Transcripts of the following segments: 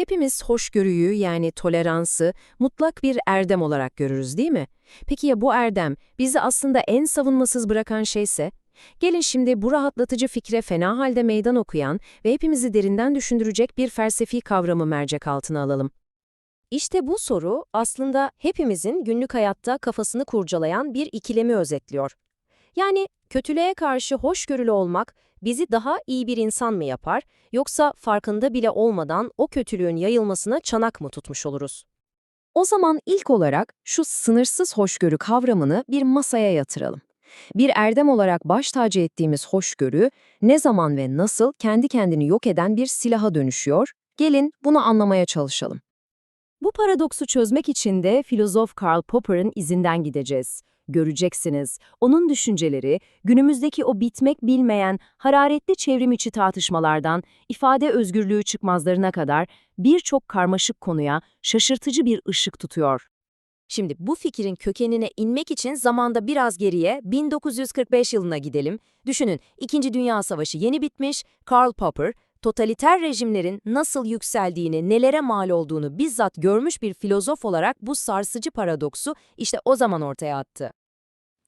Hepimiz hoşgörüyü yani toleransı mutlak bir erdem olarak görürüz değil mi? Peki ya bu erdem bizi aslında en savunmasız bırakan şeyse? Gelin şimdi bu rahatlatıcı fikre fena halde meydan okuyan ve hepimizi derinden düşündürecek bir felsefi kavramı mercek altına alalım. İşte bu soru aslında hepimizin günlük hayatta kafasını kurcalayan bir ikilemi özetliyor. Yani kötülüğe karşı hoşgörülü olmak bizi daha iyi bir insan mı yapar yoksa farkında bile olmadan o kötülüğün yayılmasına çanak mı tutmuş oluruz? O zaman ilk olarak şu sınırsız hoşgörü kavramını bir masaya yatıralım. Bir erdem olarak baş tacı ettiğimiz hoşgörü ne zaman ve nasıl kendi kendini yok eden bir silaha dönüşüyor? Gelin bunu anlamaya çalışalım. Bu paradoksu çözmek için de filozof Karl Popper'ın izinden gideceğiz. Göreceksiniz, onun düşünceleri günümüzdeki o bitmek bilmeyen hararetli çevrim içi tartışmalardan ifade özgürlüğü çıkmazlarına kadar birçok karmaşık konuya şaşırtıcı bir ışık tutuyor. Şimdi bu fikrin kökenine inmek için zamanda biraz geriye 1945 yılına gidelim. Düşünün, İkinci Dünya Savaşı yeni bitmiş, Karl Popper, totaliter rejimlerin nasıl yükseldiğini, nelere mal olduğunu bizzat görmüş bir filozof olarak bu sarsıcı paradoksu işte o zaman ortaya attı.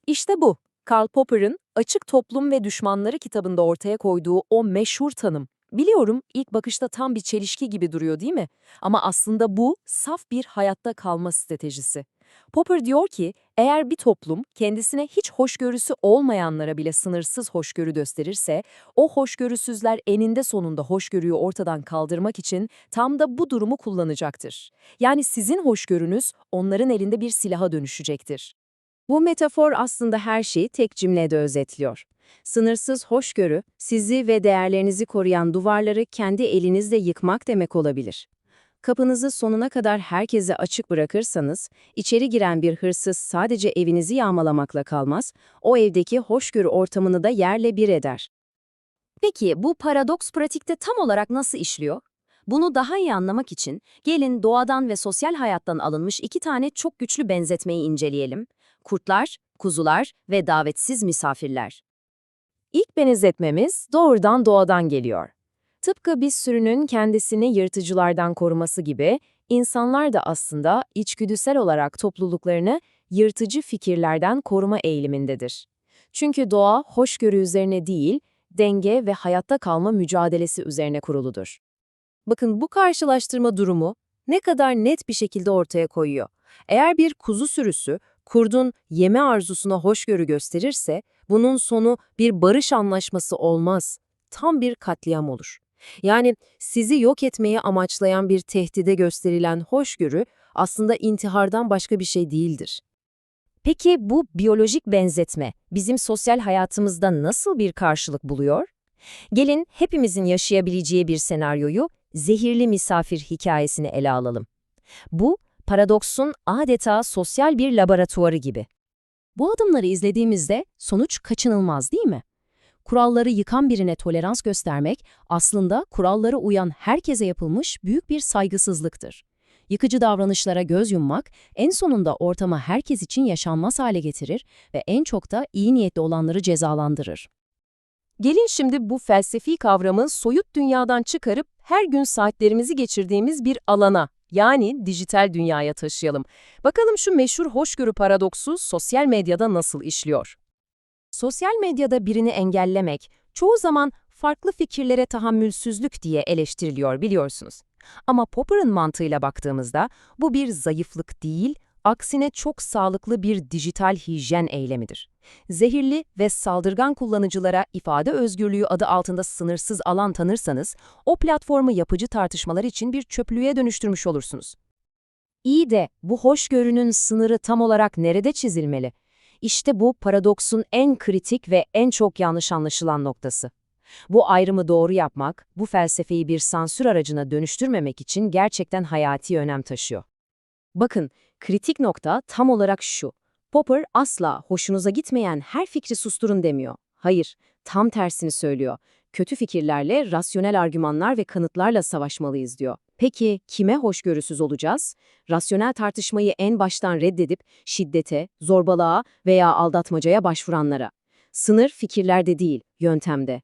İşte bu, Karl Popper'ın Açık Toplum ve Düşmanları kitabında ortaya koyduğu o meşhur tanım. Biliyorum ilk bakışta tam bir çelişki gibi duruyor değil mi? Ama aslında bu saf bir hayatta kalma stratejisi. Popper diyor ki, eğer bir toplum kendisine hiç hoşgörüsü olmayanlara bile sınırsız hoşgörü gösterirse, o hoşgörüsüzler eninde sonunda hoşgörüyü ortadan kaldırmak için tam da bu durumu kullanacaktır. Yani sizin hoşgörünüz onların elinde bir silaha dönüşecektir. Bu metafor aslında her şeyi tek cümlede özetliyor. Sınırsız hoşgörü, sizi ve değerlerinizi koruyan duvarları kendi elinizle yıkmak demek olabilir. Kapınızı sonuna kadar herkese açık bırakırsanız, içeri giren bir hırsız sadece evinizi yağmalamakla kalmaz, o evdeki hoşgörü ortamını da yerle bir eder. Peki bu paradoks pratikte tam olarak nasıl işliyor? Bunu daha iyi anlamak için gelin doğadan ve sosyal hayattan alınmış iki tane çok güçlü benzetmeyi inceleyelim. Kurtlar, kuzular ve davetsiz misafirler. İlk benzetmemiz doğrudan doğadan geliyor. Tıpkı bir sürünün kendisini yırtıcılardan koruması gibi, insanlar da aslında içgüdüsel olarak topluluklarını yırtıcı fikirlerden koruma eğilimindedir. Çünkü doğa hoşgörü üzerine değil, denge ve hayatta kalma mücadelesi üzerine kuruludur. Bakın bu karşılaştırma durumu ne kadar net bir şekilde ortaya koyuyor. Eğer bir kuzu sürüsü kurdun yeme arzusuna hoşgörü gösterirse, bunun sonu bir barış anlaşması olmaz, tam bir katliam olur. Yani sizi yok etmeye amaçlayan bir tehdide gösterilen hoşgörü aslında intihardan başka bir şey değildir. Peki bu biyolojik benzetme bizim sosyal hayatımızda nasıl bir karşılık buluyor? Gelin hepimizin yaşayabileceği bir senaryoyu zehirli misafir hikayesini ele alalım. Bu, paradoksun adeta sosyal bir laboratuvarı gibi. Bu adımları izlediğimizde sonuç kaçınılmaz değil mi? Kuralları yıkan birine tolerans göstermek aslında kurallara uyan herkese yapılmış büyük bir saygısızlıktır. Yıkıcı davranışlara göz yummak en sonunda ortama herkes için yaşanmaz hale getirir ve en çok da iyi niyetli olanları cezalandırır. Gelin şimdi bu felsefi kavramı soyut dünyadan çıkarıp her gün saatlerimizi geçirdiğimiz bir alana, yani dijital dünyaya taşıyalım. Bakalım şu meşhur hoşgörü paradoksu sosyal medyada nasıl işliyor? Sosyal medyada birini engellemek çoğu zaman farklı fikirlere tahammülsüzlük diye eleştiriliyor biliyorsunuz. Ama Popper'ın mantığıyla baktığımızda bu bir zayıflık değil, aksine çok sağlıklı bir dijital hijyen eylemidir. Zehirli ve saldırgan kullanıcılara ifade özgürlüğü adı altında sınırsız alan tanırsanız, o platformu yapıcı tartışmalar için bir çöplüğe dönüştürmüş olursunuz. İyi de bu hoşgörünün sınırı tam olarak nerede çizilmeli? İşte bu paradoksun en kritik ve en çok yanlış anlaşılan noktası. Bu ayrımı doğru yapmak, bu felsefeyi bir sansür aracına dönüştürmemek için gerçekten hayati önem taşıyor. Bakın, kritik nokta tam olarak şu. Popper asla hoşunuza gitmeyen her fikri susturun demiyor. Hayır, tam tersini söylüyor. Kötü fikirlerle, rasyonel argümanlar ve kanıtlarla savaşmalıyız diyor. Peki kime hoşgörüsüz olacağız? Rasyonel tartışmayı en baştan reddedip şiddete, zorbalığa veya aldatmacaya başvuranlara. Sınır fikirlerde değil, yöntemde.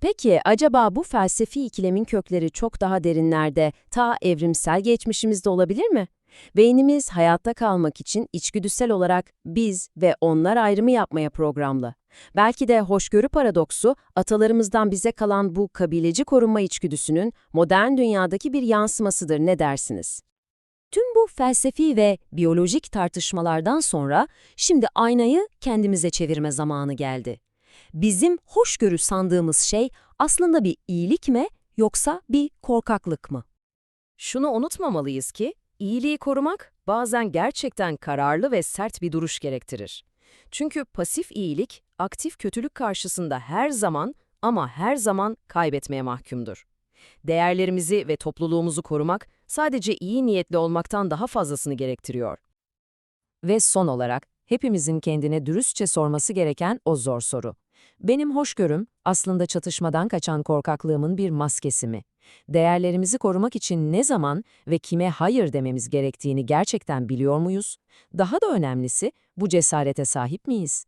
Peki acaba bu felsefi ikilemin kökleri çok daha derinlerde, ta evrimsel geçmişimizde olabilir mi? Beynimiz hayatta kalmak için içgüdüsel olarak biz ve onlar ayrımı yapmaya programlı. Belki de hoşgörü paradoksu atalarımızdan bize kalan bu kabileci korunma içgüdüsünün modern dünyadaki bir yansımasıdır ne dersiniz? Tüm bu felsefi ve biyolojik tartışmalardan sonra şimdi aynayı kendimize çevirme zamanı geldi. Bizim hoşgörü sandığımız şey aslında bir iyilik mi yoksa bir korkaklık mı? Şunu unutmamalıyız ki, iyiliği korumak bazen gerçekten kararlı ve sert bir duruş gerektirir. Çünkü pasif iyilik, aktif kötülük karşısında her zaman ama her zaman kaybetmeye mahkumdur. Değerlerimizi ve topluluğumuzu korumak sadece iyi niyetli olmaktan daha fazlasını gerektiriyor. Ve son olarak hepimizin kendine dürüstçe sorması gereken o zor soru. Benim hoşgörüm aslında çatışmadan kaçan korkaklığımın bir maskesi mi? Değerlerimizi korumak için ne zaman ve kime hayır dememiz gerektiğini gerçekten biliyor muyuz? Daha da önemlisi bu cesarete sahip miyiz?